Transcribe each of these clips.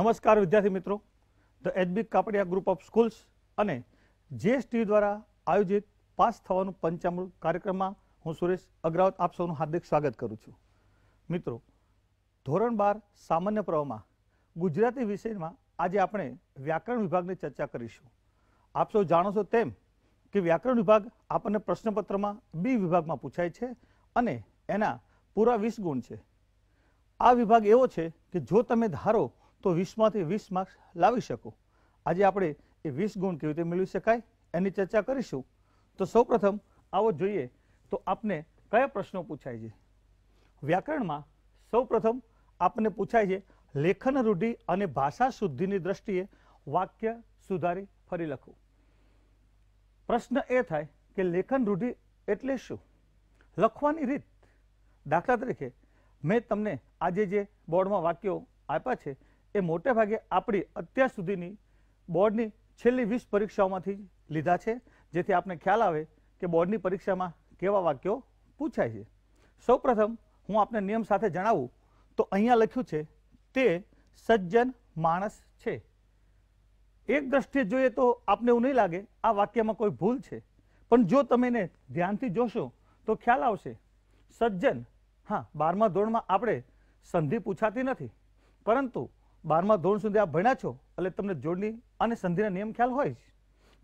નમસ્કાર વિદ્યાર્થી મિત્રો. The HB Kapadia group of schools અને જીએસટી દ્વારા આયોજિત પાસ થવાનું પંચામૃત કાર્યક્રમમાં હું સુરેશ અગ્રાવત આપ સૌનું હાર્દિક સ્વાગત કરું છું. મિત્રો, ધોરણ બાર સામાન્ય પ્રવાહમાં ગુજરાતી વિષયમાં આજે આપણે વ્યાકરણ વિભાગની ચર્ચા કરીશું. આપ સૌ જાણો છો તેમ કે વ્યાકરણ વિભાગ આપણને પ્રશ્નપત્રમાં બી વિભાગમાં પૂછાય છે અને એના પૂરા વીસ ગુણ છે. આ વિભાગ એવો છે કે જો તમે ધારો તો વીસમાંથી વીસ માર્ક્સ લાવી શકો. આજે આપણે એ વીસ ગુણ કેવી રીતે મેળવી શકાય એની ચર્ચા કરીશું. તો સૌપ્રથમ આવો જોઈએ તો આપને કયા પ્રશ્નો પૂછાય છે? વ્યાકરણમાં સૌપ્રથમ આપને પૂછાય છે, લેખન રૂઢિ અને ભાષા શુદ્ધિની દ્રષ્ટિએ વાક્ય સુધારી ફરી લખવું. પ્રશ્ન એ થાય કે લેખન રૂઢિ એટલે શું? લખવાની રીત. દાખલા તરીકે, મેં તમને આજે જે બોર્ડમાં વાક્યો આપ્યા છે એ મોટે ભાગે આપણી અત્યાર સુધીની બોર્ડની છેલ્લી વીસ પરીક્ષાઓમાંથી લીધા છે. જેથી આપને ખ્યાલ આવે કે બોર્ડની પરીક્ષામાં કેવા વાક્યો પૂછાય છે. સૌપ્રથમ હું આપને નિયમ સાથે જણાવું. તો અહીંયા લખ્યું છે, તે સજ્જન માણસ છે. એક દ્રષ્ટિએ જોઈએ તો આપને એવું નહીં લાગે, આ વાક્યમાં કોઈ ભૂલ છે. પણ જો તમે એને ધ્યાનથી જોશો, તો ખ્યાલ આવશે. સજ્જન, હા, બારમા ધોરણમાં આપણે સંધિ પૂછાતી નથી. પરંતુ બારમા ધોરણ સુધી આપ ભણ્યા છો, એટલે તમને જોડણી અને સંધિના નિયમ ખ્યાલ હોય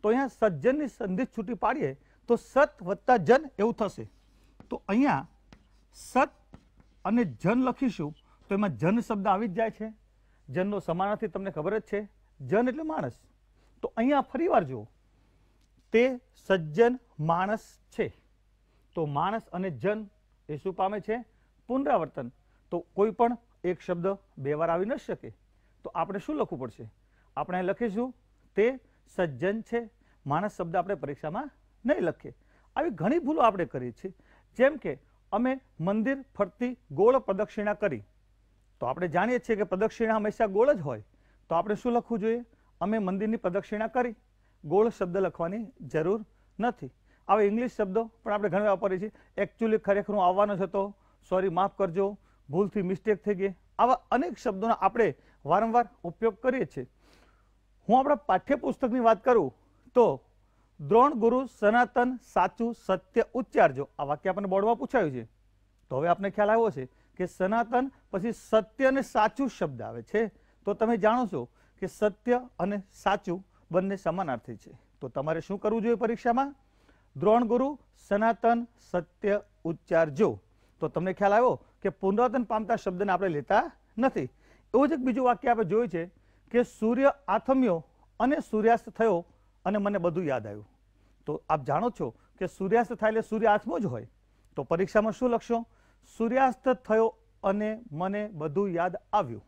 તો અહીંયા સજ્જનની સંધિ છૂટી પાડીએ, તો સત વત્તા જન એવું થશે. તો અહીંયા સત અને જન લખીશું, તો એમાં જન શબ્દ આવી જ જાય છે. જનનો સમાનાર્થી તમને ખબર જ છે. જન એટલે માણસ. તો અહીંયા ફરીવાર જુઓ. તે સજ્જન માણસ છે. તો માણસ અને જન એ શું પામે છે? પુનરાવર્તન. તો કોઈ પણ એક શબ્દ બે વાર આવી ન શકે. તો આપણે શું લખવું પડશે? આપણે લખીશું, તે સજ્જન છે. માણસ શબ્દ આપણે પરીક્ષામાં નહીં લખીએ. આવી ઘણી ભૂલો આપણે કરીએ છીએ જેમ કે, અમે મંદિર ફરતી ગોળ પ્રદક્ષિણા કરી. તો આપણે જાણીએ છીએ કે પ્રદક્ષિણા હંમેશા ગોળ જ હોય. તો આપણે શું લખવું જોઈએ? અમે મંદિરની પ્રદક્ષિણા કરી. ગોળ શબ્દ લખવાની જરૂર નથી. આવે ઇંગ્લિશ શબ્દો પણ આપણે ઘણા વાપરીએ છીએ. એકચ્યુઅલી ખરેખર હું આવવાનો જ હતો. સોરી માફ કરજો. ભૂલથી મિસ્ટેક થઈ ગઈ. આવા અનેક શબ્દોના આપણે વારંવાર ઉપયોગ કરીએ છીએ. હું આપણા પાઠ્યપુસ્તકની વાત કરું તો દ્રોણ ગુરુ સનાતન સાચું સત્ય ઉચ્ચારજો. આ વાક્ય આપણને બોર્ડમાં પૂછાયું છે. તો હવે આપને ખ્યાલ આવ્યો છે કે સનાતન પછી સત્ય અને સાચું શબ્દ આવે છે. તો તમે જાણો છો કે સત્ય અને સાચું બંને સમાનાર્થી છે. તો તમારે શું કરવું જોઈએ પરીક્ષામાં? દ્રોણ ગુરુ સનાતન સત્ય ઉચ્ચારજો. તો તમને ખ્યાલ આવ્યો કે પુનરાવર્તન પામતા શબ્દને આપણે લેતા નથી. એવું જ એક બીજું વાક્ય આપણે જોયું છે કે સૂર્ય આથમ્યો અને સૂર્યાસ્ત થયો અને મને બધું યાદ આવ્યું. તો આપ જાણો છો કે સૂર્યાસ્ત થાય એટલે સૂર્ય આથમો જ હોય. તો પરીક્ષામાં શું લખશો? સૂર્યાસ્ત થયો અને મને બધું યાદ આવ્યું.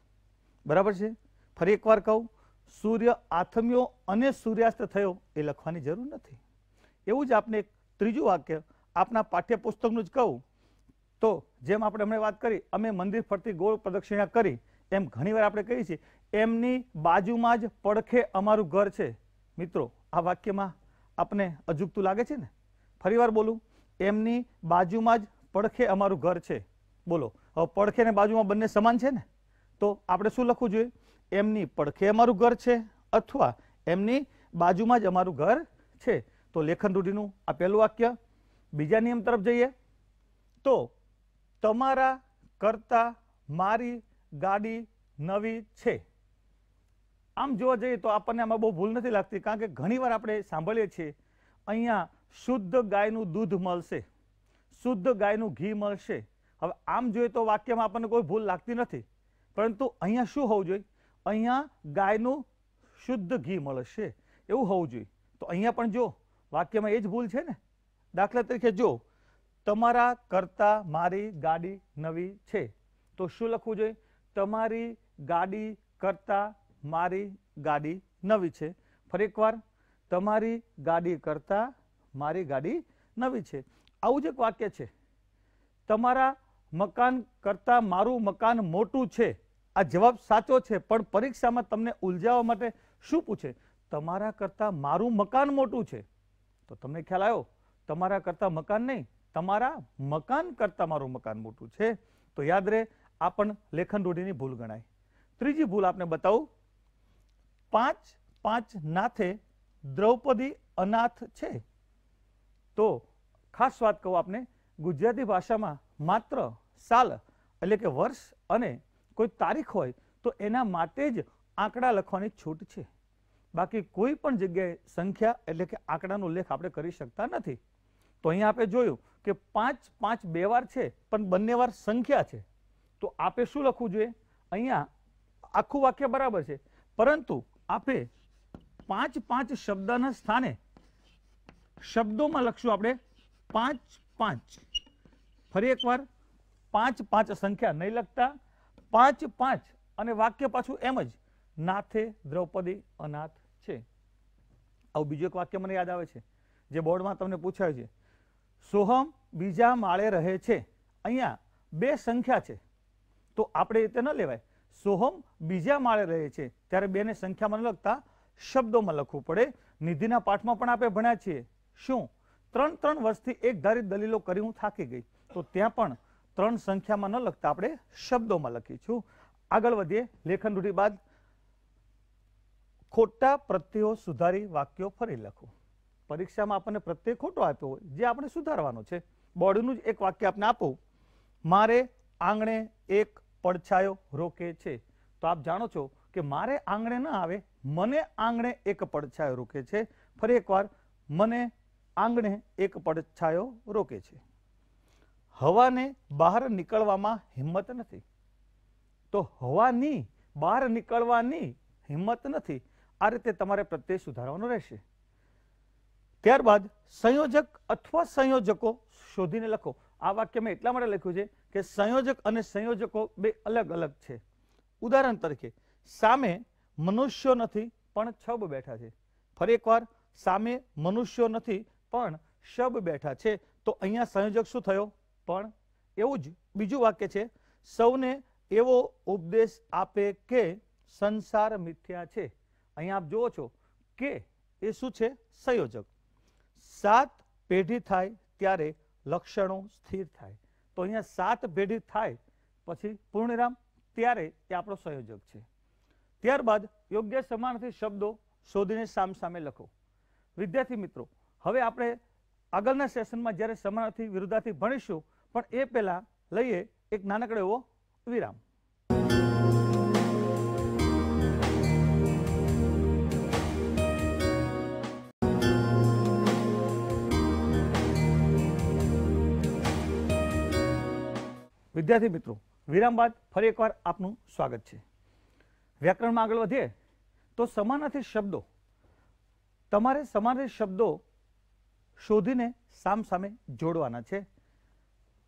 બરાબર છે? ફરી એકવાર કહું, સૂર્ય આથમ્યો અને સૂર્યાસ્ત થયો એ લખવાની જરૂર નથી. એવું જ આપણે એક ત્રીજું વાક્ય આપના પાઠ્યપુસ્તકનું જ કહું. તો જેમ આપણે હમણાં વાત કરી, અમે મંદિર ફરતી ગોળ પ્રદક્ષિણા કરી એમ ઘણીવાર આપણે કહીએ છીએ, એમની બાજુમાં જ પડખે અમારું ઘર છે. મિત્રો, આ વાક્યમાં આપને અજુગતું લાગે છે ને? ફરીવાર બોલું, એમની બાજુમાં જ પડખે અમારું ઘર છે. બોલો, હવે પડખે ને બાજુમાં બંને સમાન છે ને? તો આપણે શું લખવું જોઈએ? એમની પડખે અમારું ઘર છે અથવા એમની બાજુમાં જ અમારું ઘર છે? તો લેખન રૂઢિનું આ પહેલું વાક્ય. બીજા નિયમ તરફ જઈએ. તો, તમારા કરતા મારી ગાડી નવી છે. આમ જોવા જઈએ તો આપણને આમાં બહુ ભૂલ નથી લાગતી, કારણ કે ઘણીવાર આપણે સાંભળીએ છીએ, અહીંયા શુદ્ધ ગાયનું દૂધ મળશે, શુદ્ધ ગાયનું ઘી મળશે. હવે આમ જોઈએ તો વાક્યમાં આપણને કોઈ ભૂલ લાગતી નથી, પરંતુ અહીંયા શું હોવું જોઈએ? અહીંયા ગાયનું શુદ્ધ ઘી મળશે, એવું હોવું જોઈએ. તો અહીંયા પણ જો, વાક્યમાં એ જ ભૂલ છે ને? દાખલા તરીકે જો, તમારા કરતા મારી ગાડી નવી છે, તો શું લખવું જોઈએ? તમારી ગાડી કરતાં મારી ગાડી નવી છે. ફરી એકવાર તમારી ગાડી કરતાં મારી ગાડી નવી છે. આવું જ એક વાક્ય છે. તમારા મકાન કરતાં મારું મકાન મોટું છે. આ જવાબ સાચો છે, પણ પરીક્ષામાં તમને ઉલઝાવવા માટે શું પૂછે? તમારા કરતાં મારું મકાન મોટું છે. તો તમને ખ્યાલ આવ્યો? તમારા કરતાં મકાન નહીં, તમારા મકાન કરતાં મારું મકાન મોટું છે. તો યાદ રહે આ પણ લેખન રૂઢિની ભૂલ ગણાય. ત્રીજી ભૂલ આપને બતાવું. પાંચ પાંચ નાથે દ્રૌપદી અનાથ છે. તો ખાસ વાત કહું આપને, ગુજરાતી ભાષામાં માત્ર સાલ એટલે કે વર્ષ અને કોઈ તારીખ હોય તો એના માટે જ આંકડા લખવાની છૂટ છે. બાકી કોઈ પણ જગ્યાએ સંખ્યા એટલે કે આંકડાનો ઉલ્લેખ આપણે કરી શકતા નથી. તો અહીંયા આપણે જોયું કે પાંચ પાંચ બે વાર છે, પણ બંને વાર સંખ્યા છે. તો આપે શું લખવું જોઈએ? અહીંયા આખું વાક્ય બરાબર છે. પરંતુ આપે પાંચ પાંચ શબ્દના સ્થાને શબ્દોમાં લખશું આપણે પાંચ પાંચ. ફરી એકવાર, પાંચ પાંચ સંખ્યા નહીં લખતા, પાંચ પાંચ અને વાક્ય પાછું એમ જ, નાથે દ્રૌપદી અનાથ છે. આવું બીજું એક વાક્ય મને યાદ આવે છે, જે બોર્ડમાં તમને પૂછાયું છે. સોહમ બીજા માળે રહે છે. અહીંયા બે સંખ્યા છે. તો આપણે રીતે ન લેવાય. સોહમ બીજા માળે રહે છે. ત્યારે બેને સંખ્યામાં લખતા શબ્દોમાં લખવું પડે. નિધિના પાઠમાં પણ આપણે ભણ્યા છીએ. શું? ત્રણ ત્રણ વર્ષથી એક ધારી દલીલો કરી હું થાકી ગઈ. તો ત્યાં પણ ત્રણ સંખ્યામાં ન લખતા આપણે શબ્દોમાં લખીશું આગળ વધીએ. લેખન રૂઢિ બાદ ખોટા પ્રત્યયો સુધારી વાક્યો ફરી લખો. પરીક્ષામાં આપણને પ્રત્યય ખોટો આપ્યો હોય, જે આપણે સુધારવાનો છે. બોર્ડનું જ એક વાક્ય આપણે આપો. મારે આંગણે એક પડછાયો રોકે છે. તો આપ જાણો છો કે મારે આંગણે ન આવે, મને આંગણે એક પડછાયો રોકે છે. ફરી એકવાર, મને આંગણે એક પડછાયો રોકે છે. હવાને બહાર નીકળવામાં હિંમત નથી. તો હવાની બહાર નીકળવાની હિંમત નથી. આ રીતે તમારે પ્રત્યય સુધારવાનો રહેશે. ત્યારબાદ સંયોજક અથવા સંયોજકો શોધીને લખો. આ વાક્ય મેં એટલા માટે લખ્યું છે કે સંયોજક અને સંયોજકો બે અલગ અલગ છે. ઉદાહરણ તરીકે, સામે મનુષ્યો નથી, પણ છબ બેઠા છે. ફરી એકવાર, સામે મનુષ્યો નથી, પણ શબ બેઠા છે. તો અહીંયા સંયોજક શું થયો? પણ. એવું જ બીજું વાક્ય છે, સૌને એવો ઉપદેશ આપે કે સંસાર મિથ્યા છે. અહીંયા આપ જુઓ છો કે એ શું છે? સંયોજક. સાત પેઢી થાય ત્યારે લક્ષણો સ્થિર થાય. તો અહીંયા સાત ભેડી થાય, પછી પૂર્ણિરામ, ત્યારે એ આપણો સંયોજક છે. ત્યારબાદ યોગ્ય સમાનાર્થી શબ્દો શોધીને સામસામે લખો. વિદ્યાર્થી મિત્રો, હવે આપણે આગળના સેશનમાં જ્યારે સમાનાર્થી વિરુદ્ધાર્થી ભણીશું, પણ એ પહેલાં લઈએ એક નાનકડો એવો વિરામ. વિદ્યાર્થી મિત્રો, વિરામ બાદ ફરી એકવાર આપનું સ્વાગત છે. વ્યાકરણમાં આગળ વધીએ, તો સમાનાર્થી શબ્દો, તમારે સમાનાર્થી શબ્દો શોધીને સામ સામે જોડવાના છે.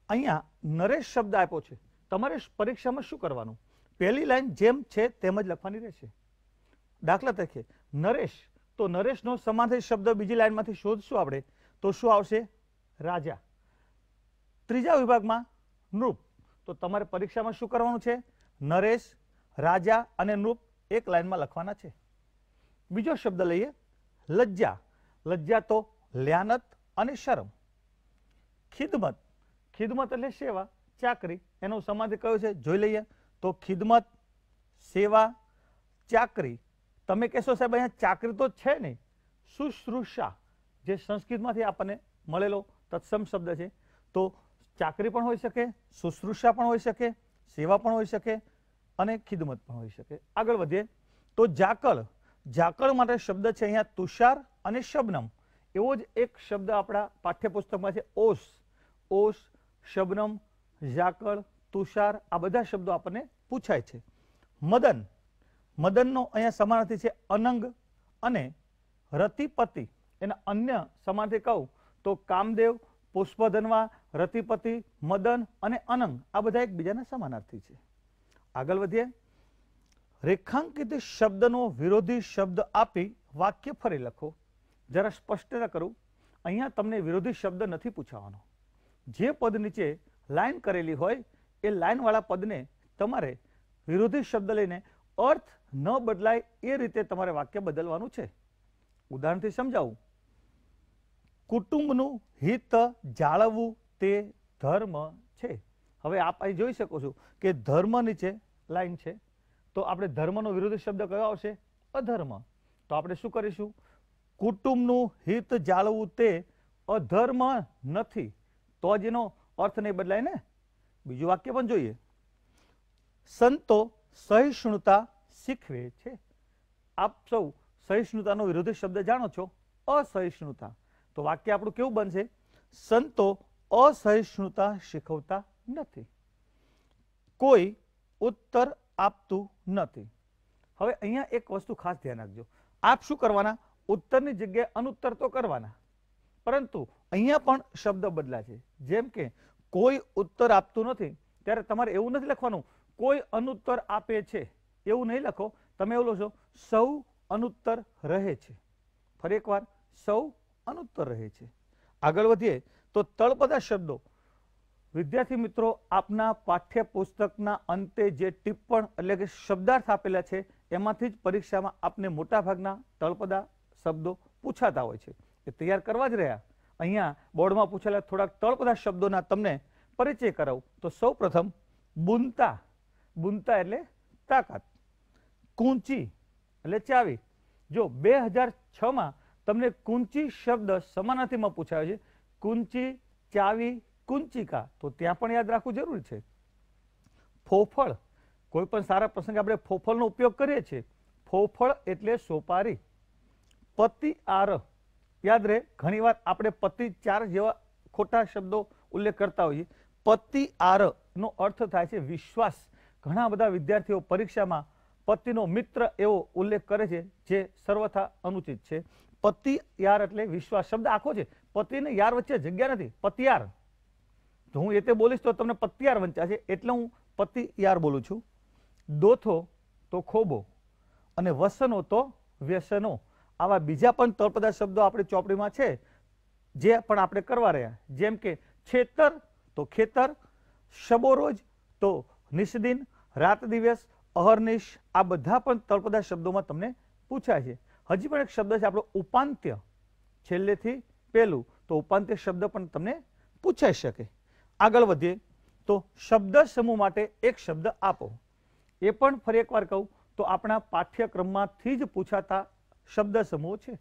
અહીંયા નરેશ શબ્દ આપ્યો છે. તમારે પરીક્ષામાં શું કરવાનું? પહેલી લાઈન જેમ છે તેમ જ લખવાની રહેશે. દાખલા તરીકે, નરેશ, તો નરેશનો સમાનાર્થી શબ્દ બીજી લાઈનમાંથી શોધશું આપણે, તો શું આવશે? રાજા. ત્રીજા વિભાગમાં નૃપ. તો તમારે પરીક્ષામાં શું કરવાનું છે? નરેશ, રાજા અને નૃપ એક લાઈનમાં લખવાના છે. બીજો શબ્દ લઈએ. લજ્જા. લજ્જા તો લ્યાનત અને શરમ. ખિદમત. ખિદમત એટલે સેવા, ચાકરી. એનો સમાધિ કયો છે? જોઈ લઈએ. તો ખિદમત, સેવા, ચાકરી. તમે કહેશો, સાહેબ, અહીંયા ચાકરી તો છે નહીં. શુશ્રુષા, જે સંસ્કૃતમાંથી આપણને મળેલો તત્સમ શબ્દ છે. તો ચાકરી પણ હોઈ શકે, શુશ્રુષા પણ હોઈ શકે, સેવા પણ હોઈ શકે અને ખિદમત પણ હોઈ શકે. આગળ વધીએ. તો ઝાકળ ઝાકળ માટે શબ્દ છે અહીંયા તુષાર અને શબનમ. એવો જ એક શબ્દ આપણા પાઠ્યપુસ્તકમાં છે, ઓસ. ઓસ, શબનમ, ઝાકળ, તુષાર આ બધા શબ્દો આપણને પૂછાય છે. મદન, મદનનો અહીંયા સમાનાર્થી છે અનંગ અને રતિપતિ. એના અન્ય સમાનાર્થી કહું તો કામદેવ પુષ્પધનવા રતિપતિ, મદન અને અનંગ આ બધા એકબીજાના સમાનાર્થી છે. આગળ વધીએ. રેખાંકિત શબ્દનો વિરોધી શબ્દ આપી વાક્ય ફરી લખો. જરા સ્પષ્ટતા કરું. અહીંયા તમને વિરોધી શબ્દ નથી પૂછાવાનો. જે પદ નીચે લાઈન કરેલી હોય, એ લાઈનવાળા પદને તમારે વિરોધી શબ્દ લઈને અર્થ ન બદલાય એ રીતે તમારે વાક્ય બદલવાનું છે. ઉદાહરણથી સમજાવું. કુટુંબનું હિત જાળવવું તે ધર્મ છે. હવે આપ અહીં જોઈ શકો છો કે ધર્મ નીચે લાઈન છે. તો આપણે ધર્મનો વિરોધી શબ્દ કયો આવશે? અધર્મ. તો આપણે શું કરીશું? કુટુંબનું હિત જાળવવું તે અધર્મ નથી. તો જ એનો અર્થ નહીં બદલાય ને? બીજું વાક્ય પણ જોઈએ. સંતો સહિષ્ણુતા શીખવે છે. આપ સૌ સહિષ્ણુતાનો વિરોધી શબ્દ જાણો છો? અસહિષ્ણુતા. તો વાક્ય આપણું કેવું બનશે? સંતો અસહિષ્ણુતા શીખવતા નથી. કોઈ ઉત્તર આપતું નથી. હવે અહીંયા એક વસ્તુ ખાસ ધ્યાન રાખજો. આપ શું કરવાના? ઉત્તરની જગ્યાએ અનુત્તર તો કરવાના. પરંતુ અહીંયા પણ શબ્દ બદલા છે. જેમ કે, કોઈ ઉત્તર આપતું નથી. ત્યારે તમારે એવું નથી લખવાનું. કોઈ અનુત્તર આપે છે. એવું નહીં લખો. તમે એવું લખો સૌ અનુત્તર રહે છે. ફરી એકવાર, સૌ અનુત્તર રહે છે. આગળ વધીએ તો તળપદા શબ્દો. વિદ્યાર્થી મિત્રો, આપના પાઠ્યપુસ્તકના અંતે જે ટિપ્પણ એટલે કે શબ્દાર્થ આપેલા છે, એમાંથી જ પરીક્ષામાં આપને મોટાભાગના તળપદા શબ્દો પૂછાતા હોય છે. એ તૈયાર કરવા જ રહ્યા. અહીંયા બોર્ડમાં પૂછેલા થોડાક તળપદા શબ્દોના તમને પરિચય કરાવું. તો સૌ પ્રથમ બુનતા. બુનતા એટલે તાકાત. કૂંચી એટલે ચાવી. જો બે હજાર છમાં તમને કુંચી શબ્દ સમાનાર્થીમાં પૂછાયો છે. કુંચી, ચાવી, કુંચિકા, તો ત્યાં પણ યાદ રાખવું જરૂરી છે. ફોફળ, કોઈ પણ સારા પ્રસંગે આપણે ફોફળનો ઉપયોગ કરીએ છીએ. ફોફળ એટલે સોપારી. પતિ આર, યાદ રહે, ઘણીવાર આપણે પતિ ચાર જેવા ખોટા શબ્દો ઉલ્લેખ કરતા હોઈએ પતિ આર નો અર્થ થાય છે વિશ્વાસ. ઘણા બધા વિદ્યાર્થીઓ પરીક્ષામાં પતિનો મિત્ર એવો ઉલ્લેખ કરે છે જે સર્વથા અનુચિત છે. પતિ યાર એટલે વિશ્વાસ શબ્દ આખો છે. પતિ ને યાર વચ્ચે જગ્યા નથી. પતિયાર. તો હું એ તે બોલીશ તો તમને પતિયાર વંચાશે એટલે હું પતિ યાર બોલું છું. દોથો તો ખોબો અને વસનો તો વ્યસનો. આવા બીજા પણ તળપદા શબ્દો આપણી ચોપડીમાં છે. જે પણ આપણે કરવા રહ્યા. જેમ કે છેતર તો ખેતર શબોરોજ તો નિષ્દિન, રાત દિવસ અહર્નિશ. આ બધા પણ તળપદા શબ્દોમાં તમને પૂછાય છે. હજી પણ એક શબ્દ છે આપણો ઉપાંત્ય. છેલ્લેથી પહેલું તો ઉપાંત્ય શબ્દ પણ તમને પૂછાઈ શકે. આગળ વધીએ. તો શબ્દ સમૂહ માટે એક શબ્દ આપો. એ પણ ફરી એકવાર કહું, તો આપણા પાઠ્યક્રમમાંથી જ પૂછાતા શબ્દ સમૂહ છે.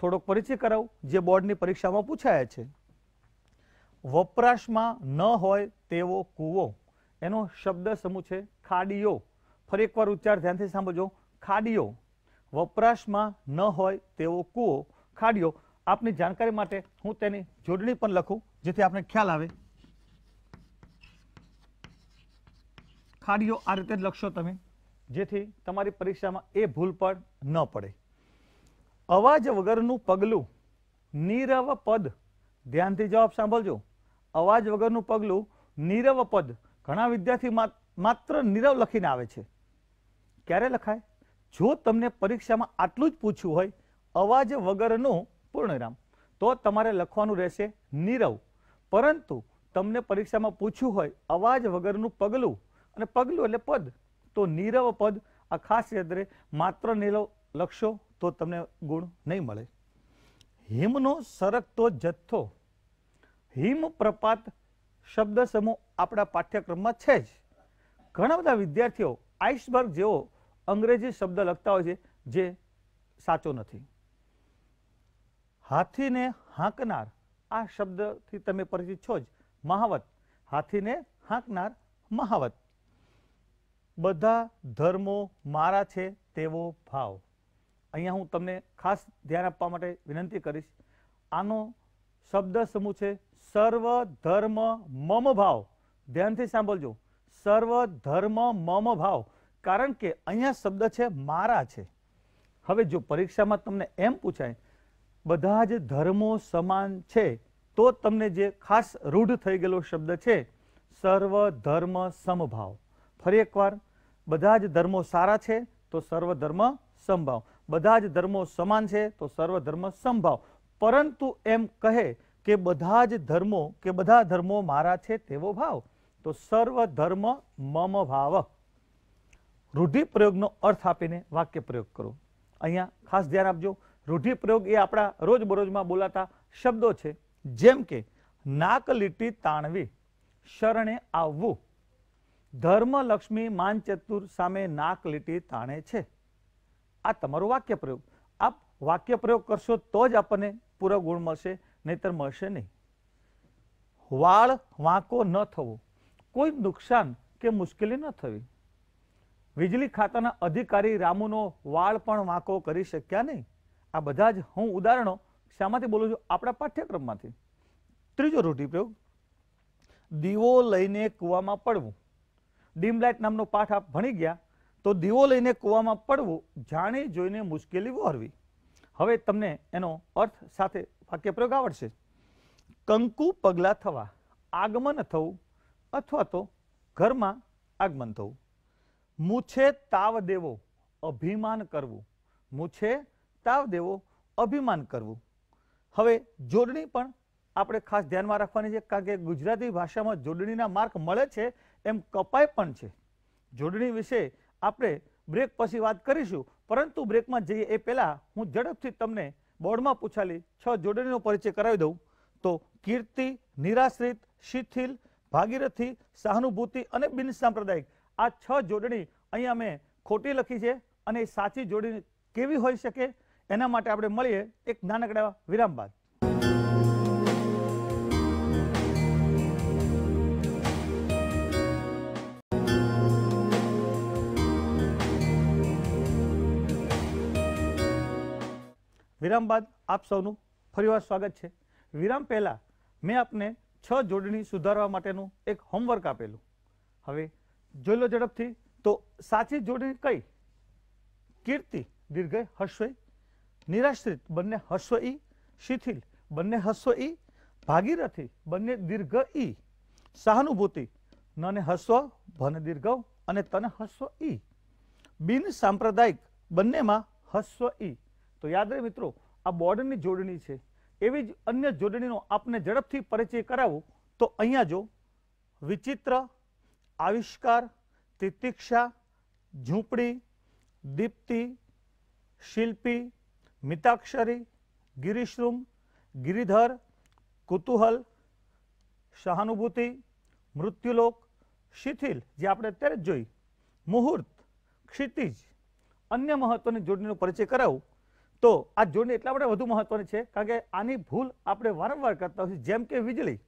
થોડોક પરિચય કરાવું, જે બોર્ડની પરીક્ષામાં પૂછાયા છે. વપરાશમાં ન હોય તેવો કૂવો. એનો શબ્દ સમૂહ છે ખાડીઓ. ફરી એકવાર ઉચ્ચાર ધ્યાનથી સાંભળજો. ખાડીઓ. વપરાશમાં ન હોય તેવો કૂવો ખાડ્યો આપની જાણકારી માટે હું તેની જોડણી પણ લખું, જેથી આપને ખ્યાલ આવે. ખાડીઓ આ રીતે જ લખશો તમે, જેથી તમારી પરીક્ષામાં એ ભૂલ પણ ન પડે. અવાજ વગરનું પગલું નીરવ પદ ધ્યાનથી જવાબ સાંભળજો. અવાજ વગરનું પગલું નીરવ પદ ઘણા વિદ્યાર્થી માત્ર નીરવ લખીને આવે છે. ક્યારે લખાય? જો તમને પરીક્ષામાં આટલું જ પૂછ્યું હોય, અવાજ વગરનું પૂર્ણવિરામ તો તમારે લખવાનું રહેશે નીરવ. પરંતુ તમને પરીક્ષામાં પૂછ્યું હોય, અવાજ વગરનું પગલું, અને પગલું એટલે પદ. તો નીરવ પદ, આ ખાસ યાદ માત્ર નીરવ લખશો તો તમને ગુણ નહીં મળે. હિમનો સરકતો જથ્થો. હિમ પ્રપાત શબ્દ સમૂહ આપણા પાઠ્યક્રમમાં છે જ. ઘણા બધા વિદ્યાર્થીઓ આઈસબર્ગ જેવો અંગ્રેજી શબ્દ લખતા હોય છે જે સાચો નથી. હાથીને હાંકનાર, આ શબ્દથી તમે પરિચિત છો જ, મહાવત. હાથીને હાંકનાર, મહાવત. બધા ધર્મો મારા છે તેવો ભાવ. અહીંયા હું તમને ખાસ ધ્યાન આપવા માટે વિનંતી કરીશ. આનો શબ્દ સમૂહ છે સર્વ ધર્મ મમ ભાવ. ધ્યાનથી સાંભળજો. સર્વ ધર્મ મમ ભાવ. કારણ કે અહીંયા શબ્દ છે મારા છે. હવે જો પરીક્ષામાં તમને એમ પૂછાય, બધા જ ધર્મો સમાન છે? તો તમને જે ખાસ રૂઢ થઈ ગયેલો શબ્દ છે, સર્વ ધર્મ સમભાવ. ફરી એકવાર, બધા જ ધર્મો સારા છે, તો સર્વ ધર્મ સમભાવ. બધા જ ધર્મો સમાન છે, તો સર્વ ધર્મ સમભાવ. પરંતુ એમ કહે કે બધા જ ધર્મો, કે બધા ધર્મો મારા છે તેવો ભાવ, તો સર્વ ધર્મ મમ ભાવ. રૂઢિપ્રયોગનો અર્થ આપીને વાક્ય પ્રયોગ કરો. અહીંયા ખાસ ધ્યાન આપજો, રૂઢિપ્રયોગ એ આપણા રોજબરોજમાં બોલાતા શબ્દો છે. જેમ કે, નાક લીટી તાણવી, શરણે આવવું ધર્મલક્ષ્મી માનચતુર સામે નાક લીટી તાણે છે. આ તમારો વાક્ય પ્રયોગ આપ વાક્ય પ્રયોગ કરશો તો જ આપણને પૂરો ગુણ મળશે, નહીતર મળશે નહીં. વાળ વાંકો ન થવો. કોઈ નુકસાન કે મુશ્કેલી ન થવી. વીજળી ખાતાના અધિકારી રામુનો વાળ પણ વાંકો કરી શક્યા નહીં. આ બધા જ હું ઉદાહરણો શામાંથી બોલું છું આપણા પાઠ્યક્રમમાંથી. ત્રીજો રૂઢિપ્રયોગ દીવો લઈને કૂવામાં પડવું. ડીમ લાઇટ નામનો પાઠ આપ ભણી ગયા, તો દીવો લઈને કૂવામાં પડવું જાણી જોઈને મુશ્કેલી વહોરવી. હવે તમને એનો અર્થ સાથે વાક્ય પ્રયોગ આવડશે. કંકુ પગલાં થવા, આગમન થવું અથવા તો ઘરમાં આગમન થવું. મૂછે તાવ દેવો, અભિમાન કરવું. મૂછે તાવ દેવો, અભિમાન કરવું. હવે જોડણી પણ આપણે ખાસ ધ્યાનમાં રાખવાની છે, કારણ કે ગુજરાતી ભાષામાં જોડણીના માર્ક મળે છે, એમ કપાય પણ છે. જોડણી વિશે આપણે બ્રેક પછી વાત કરીશું, પરંતુ બ્રેકમાં જઈએ એ પહેલાં હું ઝડપથી તમને બોર્ડમાં પૂછાલી છ જોડણીનો પરિચય કરાવી દઉં. તો કીર્તિ, નિરાશ્રિત, શિથિલ, ભાગીરથી, સહાનુભૂતિ અને બિન સાંપ્રદાયિક. આ છ જોડણી અહીંયા મેં ખોટી લખી છે અને સાચી જોડણી કેવી હોઈ શકે એના માટે આપણે મળીએ એક નાનકડા વિરામ બાદ. વિરામ બાદ આપ સૌનું ફરીવાર સ્વાગત છે. વિરામ પહેલા મેં આપને છ જોડણી સુધારવા માટેનું એક હોમવર્ક આપેલું. હવે જોઈ લો ઝડપથી. તો સાચી જોડણી કઈ? કીર્તિ દીર્ઘ હસ્વ નિરાશ્રિત, બંને હસ્વ ઈ શિથિલ, બંને હસ્વ ઈ ભાગીરથી, બંને દીર્ઘ ઈ સહાનુભૂતિ, નને હસ્વ ભને દીર્ઘવ અને તને હસ્વ ઈ બિન સાંપ્રદાયિક, બંનેમાં હસ્વ ઈ તો યાદ રહે મિત્રો, આ બોર્ડરની જોડણી છે. એવી જ અન્ય જોડણીનો આપને ઝડપથી પરિચય કરાવું. તો અહીંયા જો વિચિત્ર આવિષ્કાર, તિતિક્ષા, ઝૂંપડી, દીપ્તિ, શિલ્પી, મિતાક્ષરી ગિરીશૃંગ ગિરિધર, કુતૂહલ, સહાનુભૂતિ, મૃત્યુલોક, શિથિલ, જે આપણે અત્યારે જ જોઈ. મુહૂર્ત, ક્ષિતિજ, અન્ય મહત્વની જોડણીનો પરિચય કરાવું. તો આ જોડણી એટલા માટે વધુ મહત્વની છે, કારણ કે આની ભૂલ આપણે વારંવાર કરતા હોઈએ જેમ કે વીજળી.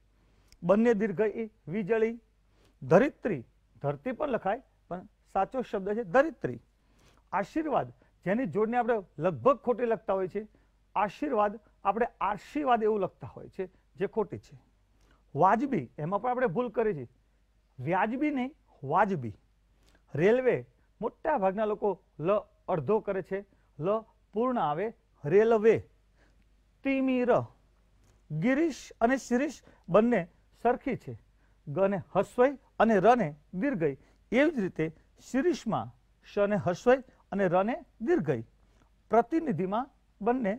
બંને દીર્ઘ વીજળી ધરિત્રી ધરતી પણ લખાય, પણ સાચો શબ્દ છે ધરિત્રી આશીર્વાદ, જેની જોડને આપણે લગભગ ખોટી લખતા હોય છે, આશીર્વાદ આપણે આશીર્વાદ એવું લખતા હોય છે જે ખોટી છે. વાજબી, એમાં પણ આપણે ભૂલ કરી છે. વ્યાજબી નહીં, વાજબી. રેલવે મોટા ભાગના લોકો લ અડધો કરે છે, લ પૂર્ણ આવે રેલવે. તિમિર, ગિરીશ અને શિરીષ બંને સરખી છે. ગને હસ્વઈ અને રને દીર્ઘઈ એવી જ રીતે શિરીષમાં શને હસ્વઈ અને રને દીર્ઘઈ પ્રતિનિધિમાં બંને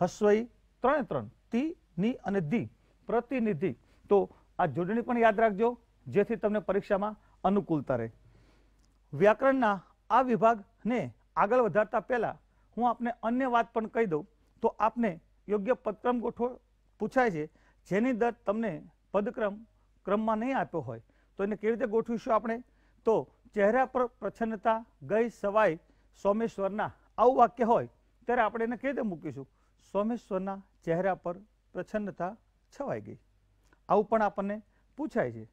હસ્વઈ ત્રણે ત્રણ, તી, ની અને ધી પ્રતિનિધિ. તો આ જોડણી પણ યાદ રાખજો, જેથી તમને પરીક્ષામાં અનુકૂળતા રહે. વ્યાકરણના આ વિભાગને આગળ વધારતા પહેલાં હું આપને અન્ય વાત પણ કહી દઉં. તો આપને યોગ્ય પદક્રમ ગોઠવો પૂછાય છે. જેની દર તમને પદક્રમ ક્રમમાં નહીં આપ્યો હોય. તો એને કેવી રીતે ગોઠવીશું આપણે? તો ચહેરા પર પ્રછન્નતા, ગઈ સવાઈ, સોમેશ્વરના આવું વાક્ય હોય, ત્યારે આપણે એને કેવી રીતે મૂકીશું? સોમેશ્વરના ચહેરા પર પ્રછન્નતા છવાઈ ગઈ. આવું પણ આપણને પૂછાય છે.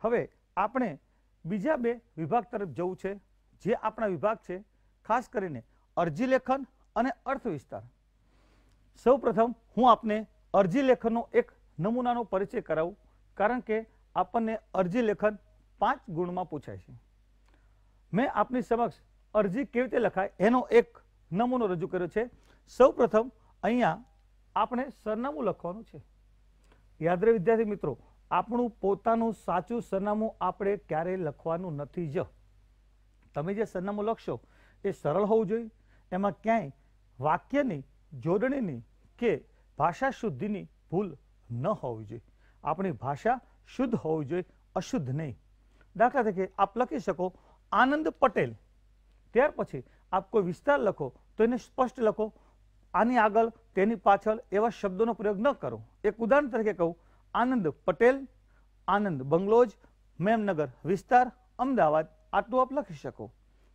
હવે આપણે બીજા બે વિભાગ તરફ જવું છે, જે આપણા વિભાગ છે, ખાસ કરીને અરજી લેખન અને અર્થ વિસ્તાર. સૌ પ્રથમ હું આપને અરજી લેખનનો એક નમૂનાનો પરિચય કરાવું. કારણ કે આપણને અરજી લેખન પાંચ ગુણમાં પૂછાય છે. મેં આપની સમક્ષ અરજી કેવી રીતે લખાય એનો એક નમૂનો રજૂ કર્યો છે. સૌપ્રથમ અહીંયા આપણે સરનામું લખવાનું છે. યાદ રહે વિદ્યાર્થી મિત્રો, આપણું પોતાનું સાચું સરનામું આપણે ક્યારેય લખવાનું નથી જ. તમે જે સરનામું લખશો એ સરળ હોવું જોઈએ. એમાં ક્યાંય વાક્યની, જોડણીની કે ભાષા શુદ્ધિની ભૂલ ન હોવી જોઈએ. આપણી ભાષા શુદ્ધ હોવી જોઈએ, અશુદ્ધ નહીં. દાખલા તરીકે આપ લખી શકો, આનંદ પટેલ. ત્યાર પછી આપ કોઈ વિસ્તાર લખો, તો એને સ્પષ્ટ લખો, આની આગળ, તેની પાછળ એવા શબ્દોનો પ્રયોગ ન કરો. એક ઉદાહરણ તરીકે કહું, આનંદ પટેલ, આનંદ બંગલોજ, મેમનગર વિસ્તાર, અમદાવાદ. આટલું આપ લખી શકો.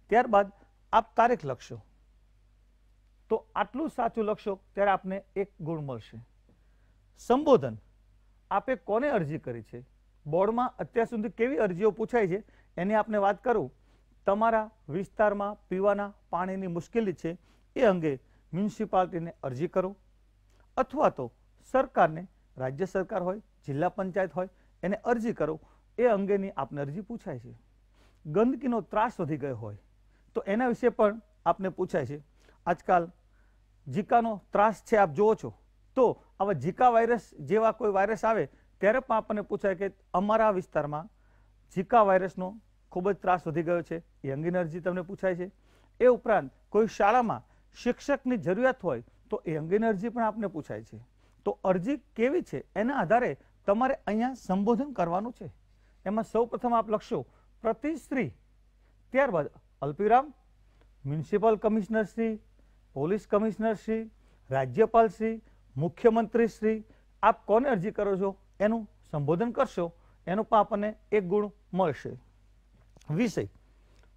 ત્યારબાદ આપ તારીખ લખશો. તો આટલું સાચું લખશો, ત્યારે આપને એક ગુણ મળશે. સંબોધન. આપે કોને અરજી કરી છે? બોર્ડમાં અત્યાર સુધી કેવી અરજીઓ પૂછાય છે? એની આપને વાત કરું. તમારા વિસ્તારમાં પીવાના પાણીની મુશ્કેલી છે એ અંગે મ્યુનિસિપાલિટીને અરજી કરો. અથવા તો સરકારને, રાજ્ય સરકાર હોય, જિલ્લા પંચાયત હોય, એને અરજી કરો. એ અંગેની આપને અરજી પૂછાય છે. ગંદકીનો ત્રાસ વધી ગયો હોય તો એના વિશે પણ આપને પૂછાય છે. આજકાલ જીકાનો ત્રાસ છે, આપ જુઓ છો. તો આવા ઝીકા વાયરસ જેવા કોઈ વાયરસ આવે, ત્યારે પણ આપણને પૂછાય કે અમારા વિસ્તારમાં ઝીકા વાયરસનો ખૂબ જ ત્રાસ વધી ગયો છે. એ એનર્જી તમને પૂછાય છે. એ ઉપરાંત કોઈ શાળામાં શિક્ષકની જરૂરિયાત હોય તો એ એનર્જી પણ આપને પૂછાય છે. તો અરજી કેવી છે? એના આધારે તમારે અહીંયા સંબોધન કરવાનું છે. એમાં સૌ આપ લખશો પ્રતિશ્રી ત્યારબાદ અલ્પિરામ, મ્યુનિસિપલ કમિશનરશ્રી પોલીસ કમિશનરશ્રી રાજ્યપાલશ્રી મુખ્યમંત્રીશ્રી આપ કોને અરજી કરો છો? એનું સંબોધન કરશો, એનું પણ આપણને એક ગુણ મળશે. વિષય.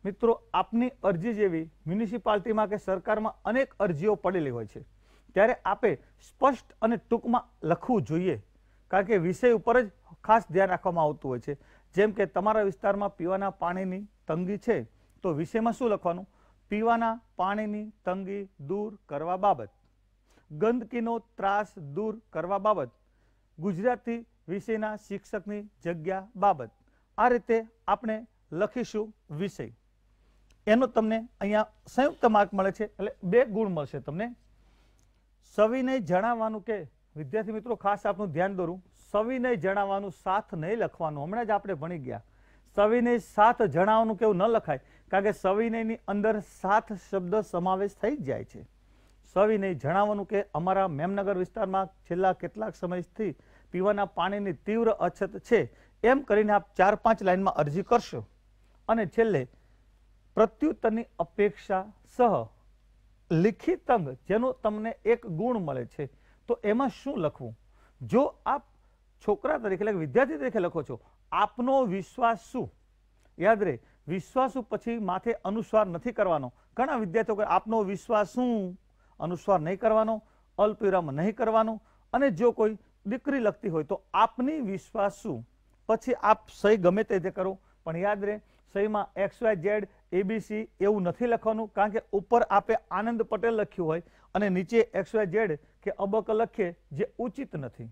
મિત્રો, આપની અરજી જેવી મ્યુનિસિપાલિટીમાં કે સરકારમાં અનેક અરજીઓ પડેલી હોય છે. ત્યારે આપે સ્પષ્ટ અને ટૂંકમાં લખવું જોઈએ, કારણ કે વિષય ઉપર જ ખાસ ધ્યાન રાખવામાં આવતું હોય છે. જેમ કે તમારા વિસ્તારમાં પીવાના પાણીની તંગી છે, તો વિષયમાં શું લખવાનું? પીવાના પાણીની તંગી દૂર કરવા બાબત. ગંદકીનો ત્રાસ દૂર કરવા બાબત, ગુજરાતી વિષયના શિક્ષકની જગ્યા બાબત. આ રીતે આપણે લખીશું વિષય. એનો તમને અહીંયા સંયુક્ત માર્ક મળે છે, એટલે બે ગુણ મળશે તમને. સવિનય જણાવવાનું કે, વિદ્યાર્થી મિત્રો, ખાસ આપનું ધ્યાન દોરું. સવિનય જણાવવાનું સાથ નહીં લખવાનું. હમણાં જ આપણે ભણી ગયા. સવિનય સાથ જણાવવાનું કેવું ન લખાય, કારણ કે સવિનયની અંદર સાથ શબ્દ સમાવેશ થઈ જાય છે. સવિનય જણાવવાનું કે અમારા મેમનગર વિસ્તારમાં છેલ્લા કેટલાક સમયથી પીવાના પાણીની તીવ્ર અછત છે. એમ કરીને આપ ચાર પાંચ લાઈનમાં અરજી કરશો. અને છેલ્લે, પ્રત્યુત્તરની અપેક્ષા સહ લિખિત અંગ જેનો તમને એક ગુણ મળે છે. તો એમાં શું લખવું? જો આપ છોકરા તરીકે એટલે વિદ્યાર્થી તરીકે લખો છો, આપનો વિશ્વાસ શું? યાદ રહે, વિશ્વાસુ પછી માથે અનુસ્વાર નથી કરવાનો. ઘણા વિદ્યાર્થીઓ આપનો વિશ્વાસ શું? અનુસ્વાર નહીં કરવાનો, અલ્પવિરામ નહીં કરવાનો અને જો કોઈ દીકરી લખતી હોય તો આપની વિશ્વાસુ. પછી આપ સહી ગમે તે રીતે કરો, પણ યાદ રહે, સહીમાં એક્સ વાય ઝેડ, એબીસી એવું નથી લખવાનું, કારણ કે ઉપર આપે આનંદ પટેલ લખ્યું હોય અને નીચે એક્સ વાય ઝેડ કે અબક લખીએ જે ઉચિત નથી.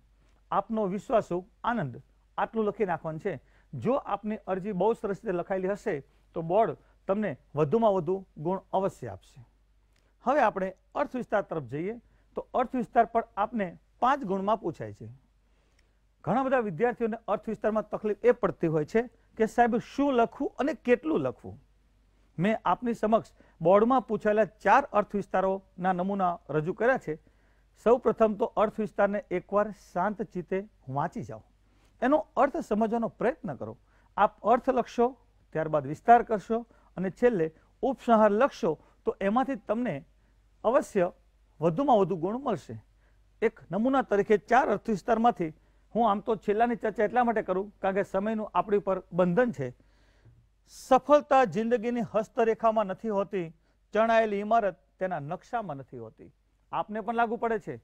આપનો વિશ્વાસુ આનંદ. આટલું લખી નાખવાનું છે. જો આપની અરજી બહુ સરસ રીતે લખાયેલી હશે, તો બોર્ડ તમને વધુમાં વધુ ગુણ અવશ્ય આપશે. હવે આપણે અર્થ વિસ્તાર તરફ જઈએ તો અર્થ વિસ્તાર પણ આપને પાંચ ગુણમાં પૂછાય છે. ઘણા બધા વિદ્યાર્થીઓને અર્થ વિસ્તારમાં તકલીફ એ પડતી હોય છે કે સાહેબ શું લખવું અને કેટલું લખવું? મેં આપની સમક્ષ બોર્ડમાં પૂછાયેલા ચાર અર્થ વિસ્તારોના નમૂના રજૂ કર્યા છે. સૌ તો અર્થ વિસ્તારને એકવાર શાંત ચિત્તે વાંચી જાઓ. એનો અર્થ સમજવાનો પ્રયત્ન કરો. આપ અર્થ લખશો, ત્યારબાદ વિસ્તાર કરશો અને છેલ્લે ઉપસંહાર લખશો તો એમાંથી તમને અવશ્ય વધુમાં વધુ ગુણ મળશે. એક નમૂના તરીકે ચાર અર્થ વિસ્તારમાંથી હું આમ તો છેલ્લાની ચર્ચા એટલા માટે કરું, કારણ કે સમયનું આપણી પર બંધન છે. સફળતા જિંદગીની હસ્તરેખામાં નથી હોતી, ચણાયેલી ઇમારત તેના નકશામાં નથી હોતી. આપને પણ લાગુ પડે છે,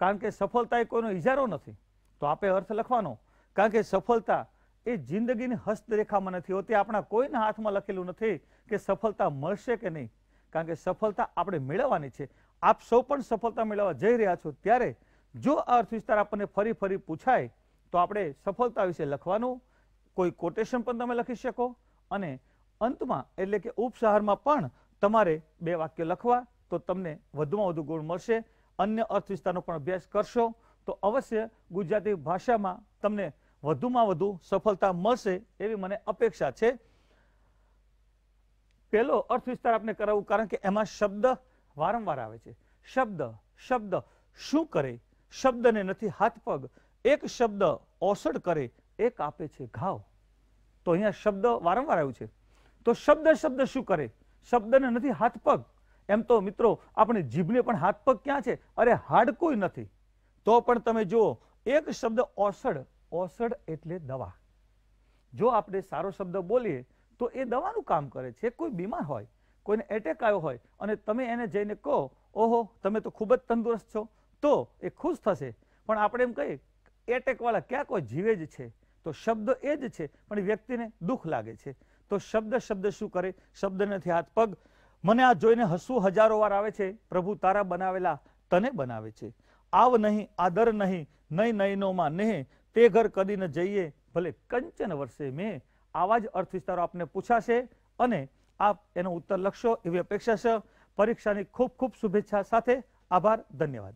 કારણ કે સફળતા એ કોઈનો ઇજારો નથી. તો આપે અર્થ લખવાનો, કારણ કે સફળતા એ જિંદગીની હસ્તરેખામાં નથી હોતી, આપણા કોઈના હાથમાં લખેલું નથી કે સફળતા મળશે કે નહીં. કારણ કે સફળતા આપણે મેળવવાની છે. આપ સૌ પણ સફળતા મેળવવા જઈ રહ્યા છો ત્યારે જો આ અર્થ વિસ્તાર આપણને ફરી ફરી પૂછાય, તો આપણે સફળતા વિશે લખવાનું, કોઈ કોટેશન પણ તમે લખી શકો અને અંતમાં એટલે કે ઉપસહારમાં પણ તમારે બે વાક્ય લખવા, તો તમને વધુમાં વધુ ગુણ મળશે. અન્ય અર્થવિસ્તારનો પણ અભ્યાસ કરશો, તો અવશ્ય ગુજરાતી ભાષામાં તમને વધુમાં વધુ સફળતા મળશે એવી મને અપેક્ષા છે. પહેલો અર્થ વિસ્તાર આપણે કરાવવું કારણ કે એમાં શબ્દ વારંવાર આવે છે. શબ્દ શબ્દ શું કરે? શબ્દને નથી હાથ પગ. એક શબ્દ ઓસડ કરે, એક આપે છે ઘાવ. તો અહીંયા શબ્દ વારંવાર આવ્યું છે. તો શબ્દ શબ્દ શું કરે? શબ્દને નથી હાથ પગ. એમ તો મિત્રો, આપણે જીભને પણ હાથ પગ ક્યાં છે? અરે હાડકું નથી. તો પણ તમે જુઓ, એક શબ્દ ઓસડ ઓસડ એટલે દવા. જો આપણે સારો શબ્દ બોલીએ તો એ દવાનું કામ કરે છે. કોઈ બીમાર હોય, કોઈને એટેક આવ્યો હોય અને તમે એને જઈને કહો, ઓહો, તમે તો ખૂબ જ તંદુરસ્ત છો. તો એ ખુશ થશે. પણ આપણે એમ કહીએ એટેકવાળા ક્યાં કોઈ જીવે જ છે? તો શબ્દ એ જ છે, પણ વ્યક્તિને દુઃખ લાગે છે. તો શબ્દ શબ્દ શું કરે? શબ્દ નથી, હાથ પગ. મને આ જોઈને હસવું હજારો વાર આવે છે. પ્રભુ તારા બનાવેલા તને બનાવે છે. આવ નહીં, આદર નહીં નહીં, નયનોમાં નેહ. તે ઘર કદી ન જઈએ. ભલે કંચન વર્ષે મેં આવા જ અર્થ વિસ્તારો આપને પૂછાશે અને આપ એનો ઉત્તર લખશો એવી અપેક્ષા છે. પરીક્ષાની ખૂબ ખૂબ શુભેચ્છા સાથે આભાર, ધન્યવાદ.